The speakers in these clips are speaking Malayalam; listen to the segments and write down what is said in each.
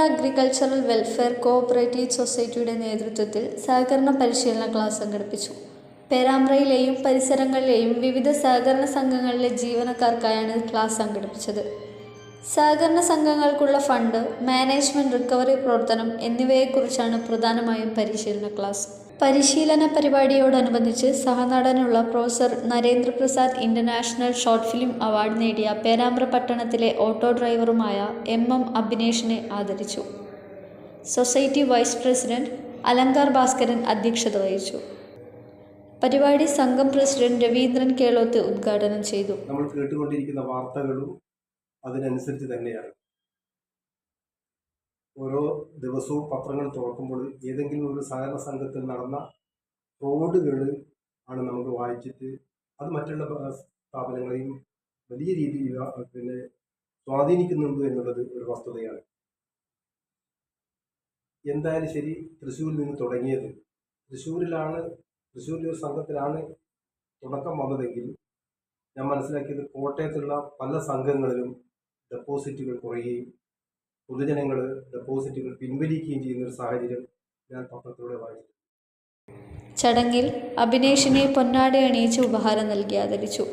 അഗ്രികൾച്ചറൽ വെൽഫെയർ കോഓപ്പറേറ്റീവ് സൊസൈറ്റിയുടെ നേതൃത്വത്തിൽ സഹകരണ പരിശീലന ക്ലാസ് സംഘടിപ്പിച്ചു. പേരാമ്പ്രയിലെയും പരിസരങ്ങളിലെയും വിവിധ സഹകരണ സംഘങ്ങളിലെ ജീവനക്കാർക്കായാണ് ക്ലാസ് സംഘടിപ്പിച്ചത്. സഹകരണ സംഘങ്ങൾക്കുള്ള ഫണ്ട് മാനേജ്മെന്റ് റിക്കവറി പ്രവർത്തനം എന്നിവയെക്കുറിച്ചാണ് പ്രധാനമായും പരിശീലന ക്ലാസ്. പരിശീലന പരിപാടിയോടനുബന്ധിച്ച് സഹനടനുള്ള professor Narendraprasad international short film award നേടിയ പേരാമ്പ്ര പട്ടണത്തിലെ ഓട്ടോ ഡ്രൈവറുമായ എം എം അഭിനേഷിനെ ആദരിച്ചു. Society vice president Alankar Bhaskaran അധ്യക്ഷത വഹിച്ചു. പരിപാടി സംഘം പ്രസിഡന്റ് രവീന്ദ്രൻ കേളോത്ത് ഉദ്ഘാടനം ചെയ്തു. നമ്മൾ കേട്ടുകൊണ്ടിരിക്കുന്ന വാർത്തകളും അതിനനുസരിച്ച് തന്നെയാണ്. ഓരോ ദിവസവും പത്രങ്ങൾ തുറക്കുമ്പോൾ ഏതെങ്കിലും ഒരു സഹകരണ സംഘത്തിൽ നടന്ന റോഡുകൾ ആണ് നമുക്ക് വായിച്ചിട്ട് അത് മറ്റുള്ള സ്ഥാപനങ്ങളെയും വലിയ രീതിയിൽ പിന്നെ സ്വാധീനിക്കുന്നുണ്ട് എന്നുള്ളത് ഒരു വസ്തുതയാണ്. എന്തായാലും ശരി തൃശ്ശൂരിൽ നിന്ന് തുടങ്ങിയത്. തൃശ്ശൂരിലാണ് തൃശ്ശൂരിലെ ഒരു സംഘത്തിലാണ് തുടക്കം വന്നതെങ്കിൽ ഞാൻ മനസ്സിലാക്കിയത് കോട്ടയത്തുള്ള പല സംഘങ്ങളിലും ഡെപ്പോസിറ്റുകൾ കുറയുകയും പൊതുജനങ്ങൾ ഡെപ്പോസിറ്റുകൾ പിൻവലിക്കുകയും ചെയ്യുന്ന ഒരു സാഹചര്യം ഞാൻ പത്രത്തിലൂടെ വായിച്ചു. ചടങ്ങിൽ അഭിനേഷിനെ പൊന്നാട അണിയിച്ച് ഉപഹാരം നൽകി ആദരിച്ചു.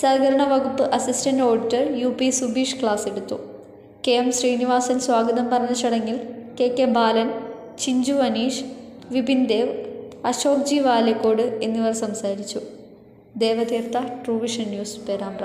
സഹകരണ വകുപ്പ് assistant auditor U P Subeesh class എടുത്തു. കെ എം ശ്രീനിവാസൻ സ്വാഗതം പറഞ്ഞ ചടങ്ങിൽ K K Balan Chinchu Aneesh Vipin Dev Ashok G Valakkode എന്നിവർ സംസാരിച്ചു. Devatheertha Truevision News Perambra.